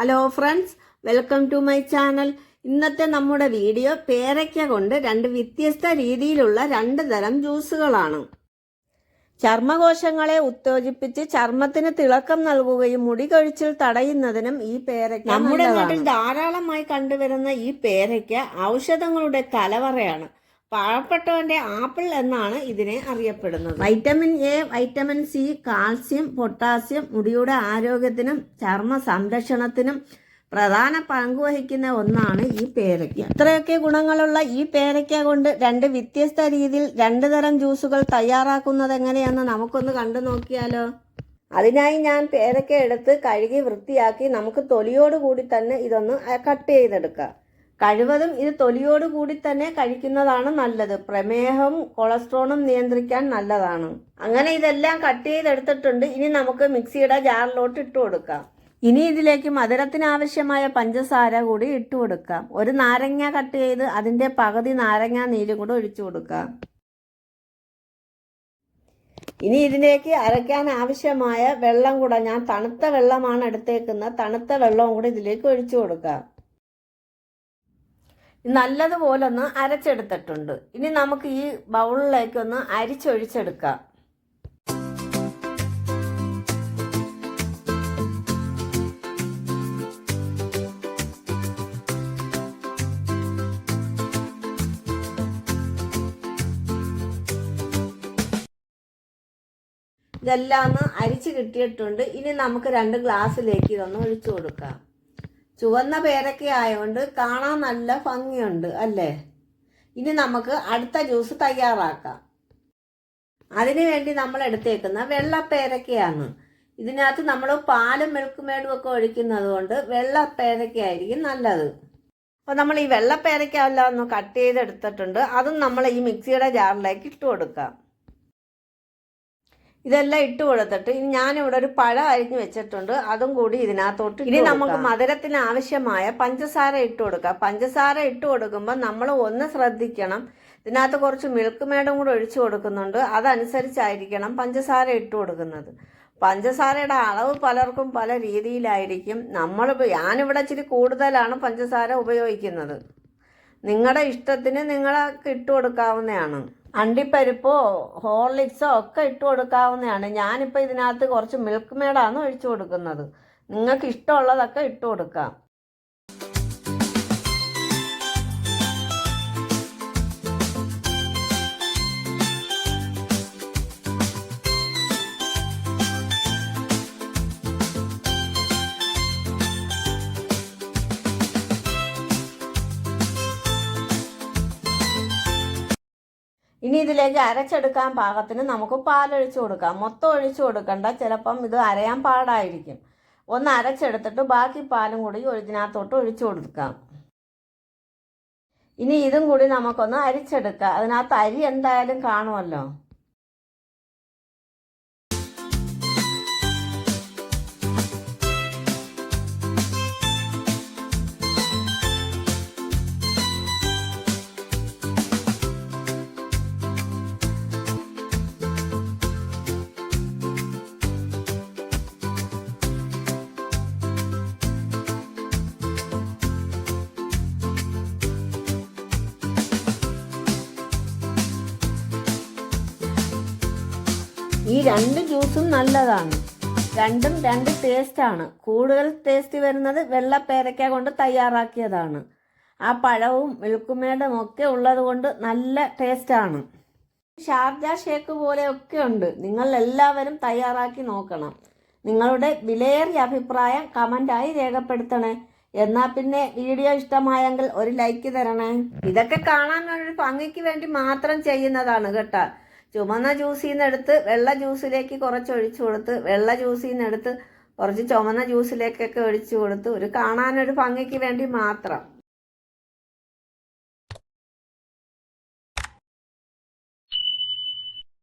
Hello friends welcome to my channel ഇന്നത്തെ നമ്മുടെ video പേരയ്ക്ക കൊണ്ട് രണ്ട് വ്യത്യസ്ത രീതിയിലുള്ള രണ്ട് തരം ജ്യൂസുകളാണ്. ചർമ്മകോശങ്ങളെ ഉത്തേജിപ്പിച്ച് ചർമ്മത്തിന് തിളക്കം നൽകുകയും മുടി കഴിച്ചിൽ തടയുന്നതിനും ഈ പേരയ്ക്ക നമ്മുടെ നാട്ടിൽ ധാരാളമായി കണ്ടുവരുന്ന ഈ പേരയ്ക്ക ഔഷധങ്ങളുടെ കലവറയാണ് പാവപ്പെട്ടവന്റെ ആപ്പിൾ എന്നാണ് ഇതിനെ അറിയപ്പെടുന്നത്. Vitamin A vitamin C calcium potassium മുടിയുടെ ആരോഗ്യത്തിനും ചർമ്മ സംരക്ഷണത്തിനും പ്രധാന പങ്കുവഹിക്കുന്ന ഒന്നാണ് ഈ പേരയ്ക്ക. ഇത്രയൊക്കെ ഗുണങ്ങളുള്ള ഈ പേരയ്ക്ക കൊണ്ട് രണ്ട് വ്യത്യസ്ത രീതിയിൽ രണ്ട് തരം ജ്യൂസുകൾ തയ്യാറാക്കുന്നത് എങ്ങനെയെന്ന് നമുക്കൊന്ന് കണ്ടു നോക്കിയാലോ? അതിനായി ഞാൻ പേരയ്ക്ക എടുത്ത് കഴുകി വൃത്തിയാക്കി നമുക്ക് തൊലിയോട് കൂടി തന്നെ ഇതൊന്ന് കട്ട് ചെയ്തെടുക്കാം. കഴിവതും ഇത് തൊലിയോട് കൂടി തന്നെ കഴിക്കുന്നതാണ് നല്ലത്. പ്രമേഹവും കൊളസ്ട്രോളും നിയന്ത്രിക്കാൻ നല്ലതാണ്. അങ്ങനെ ഇതെല്ലാം കട്ട് ചെയ്തെടുത്തിട്ടുണ്ട്. ഇനി നമുക്ക് മിക്സിയുടെ ജാറിലോട്ട് ഇട്ട് കൊടുക്കാം. ഇനി ഇതിലേക്ക് മധുരത്തിന് ആവശ്യമായ പഞ്ചസാര കൂടി ഇട്ട് കൊടുക്കാം. ഒരു നാരങ്ങ കട്ട് ചെയ്ത് അതിന്റെ പകുതി നാരങ്ങ നീരും കൂടെ ഒഴിച്ചു കൊടുക്കാം. ഇനി ഇതിലേക്ക് അരയ്ക്കാൻ ആവശ്യമായ വെള്ളം കൂടെ ഞാൻ തണുത്ത വെള്ളമാണ് എടുത്തേക്കുന്നത്. തണുത്ത വെള്ളവും കൂടെ ഇതിലേക്ക് ഒഴിച്ചു കൊടുക്കാം. നല്ലതുപോലെ ഒന്ന് അരച്ചെടുത്തിട്ടുണ്ട്. ഇനി നമുക്ക് ഈ ബൗളിലേക്കൊന്ന് അരിച്ചൊഴിച്ചെടുക്കാം. ഇതെല്ലാം ഒന്ന് അരിച്ച് കിട്ടിയിട്ടുണ്ട്. ഇനി നമുക്ക് രണ്ട് ഗ്ലാസ്സിലേക്ക് ഇതൊന്ന് ഒഴിച്ചു കൊടുക്കാം. ചുവന്ന പേരൊക്കെ ആയതുകൊണ്ട് കാണാൻ നല്ല ഭംഗിയുണ്ട് അല്ലേ? ഇനി നമുക്ക് അടുത്ത ജ്യൂസ് തയ്യാറാക്കാം. അതിനുവേണ്ടി നമ്മൾ എടുത്തേക്കുന്ന വെള്ളപ്പേരക്കയാണ്. ഇതിനകത്ത് നമ്മൾ പാലും മിൽക്ക് മേടും ഒക്കെ ഒഴിക്കുന്നത് കൊണ്ട് വെള്ളപ്പേരക്കയായിരിക്കും നല്ലത്. അപ്പോൾ നമ്മൾ ഈ വെള്ളപ്പേരക്ക എല്ലാം ഒന്ന് കട്ട് ചെയ്തെടുത്തിട്ടുണ്ട്. അതും നമ്മൾ ഈ മിക്സിയുടെ ജാറിലേക്ക് ഇട്ട് കൊടുക്കാം. ഇതെല്ലാം ഇട്ട് കൊടുത്തിട്ട് ഇനി ഞാനിവിടെ ഒരു പഴം അരിഞ്ഞു വെച്ചിട്ടുണ്ട്. അതും കൂടി ഇതിനകത്തോട്ട് ഇനി നമുക്ക് മധുരത്തിന് ആവശ്യമായ പഞ്ചസാര ഇട്ട് കൊടുക്കാം. പഞ്ചസാര ഇട്ട് കൊടുക്കുമ്പോൾ നമ്മൾ ഒന്ന് ശ്രദ്ധിക്കണം. ഇതിനകത്ത് കുറച്ച് മിൽക്ക് മേടം കൂടെ ഒഴിച്ചു കൊടുക്കുന്നുണ്ട്. അതനുസരിച്ചായിരിക്കണം പഞ്ചസാര ഇട്ട് കൊടുക്കുന്നത്. പഞ്ചസാരയുടെ അളവ് പലർക്കും പല രീതിയിലായിരിക്കും. നമ്മൾ ഞാനിവിടെ ഇച്ചിരി കൂടുതലാണ് പഞ്ചസാര ഉപയോഗിക്കുന്നത്. നിങ്ങളുടെ ഇഷ്ടത്തിന് നിങ്ങൾക്ക് ഇട്ട് കൊടുക്കാവുന്നതാണ്. അണ്ടിപ്പരിപ്പോ ഹോർലിക്സോ ഒക്കെ ഇട്ട് കൊടുക്കാവുന്നതാണ്. ഞാനിപ്പോൾ ഇതിനകത്ത് കുറച്ച് മിൽക്ക് മേഡാണ് ഒഴിച്ചു കൊടുക്കുന്നത്. നിങ്ങൾക്ക് ഇഷ്ടമുള്ളതൊക്കെ ഇട്ട് കൊടുക്കാം. ഇനി ഇതിലേക്ക് അരച്ചെടുക്കാൻ പാകത്തിന് നമുക്ക് പാലൊഴിച്ചു കൊടുക്കാം. മൊത്തം ഒഴിച്ചു കൊടുക്കണ്ട. ചിലപ്പം ഇത് അരയാൻ പാടായിരിക്കും. ഒന്ന് അരച്ചെടുത്തിട്ട് ബാക്കി പാലും കൂടി ഇതിനകത്തോട്ട് ഒഴിച്ചു കൊടുക്കാം. ഇനി ഇതും കൂടി നമുക്കൊന്ന് അരിച്ചെടുക്കാം. അതിനകത്ത് അരി എന്തായാലും കാണുമല്ലോ. രണ്ട് ജ്യൂസും നല്ലതാണ്. രണ്ടും രണ്ട് ടേസ്റ്റ് ആണ്. കൂടുതൽ ടേസ്റ്റ് വരുന്നത് വെള്ള പേരക്ക കൊണ്ട് തയ്യാറാക്കിയതാണ്. ആ പഴവും മിൽക്കുമേടും ഒക്കെ ഉള്ളത് കൊണ്ട് നല്ല ആണ്. ഷാർജ ഷേക്ക് പോലെയൊക്കെ ഉണ്ട്. നിങ്ങൾ എല്ലാവരും തയ്യാറാക്കി നോക്കണം. നിങ്ങളുടെ വിലയേറിയ അഭിപ്രായം കമന്റായി രേഖപ്പെടുത്തണേ. എന്നാൽ പിന്നെ വീഡിയോ ഇഷ്ടമായെങ്കിൽ ഒരു ലൈക്ക് തരണേ. ഇതൊക്കെ കാണാൻ ഒരു ഭംഗിക്ക് വേണ്ടി മാത്രം ചെയ്യുന്നതാണ് കേട്ടോ. ചുമന്ന ജ്യൂസിൽ നിന്ന് എടുത്ത് വെള്ള ജ്യൂസിലേക്ക് കുറച്ച് ഒഴിച്ചു കൊടുത്ത് വെള്ള ജ്യൂസിൽ നിന്ന് എടുത്ത് കുറച്ച് ചുമന്ന ജ്യൂസിലേക്കൊക്കെ ഒഴിച്ചു കൊടുത്ത് ഒരു കാണാനൊരു ഭംഗിക്ക് വേണ്ടി മാത്രം.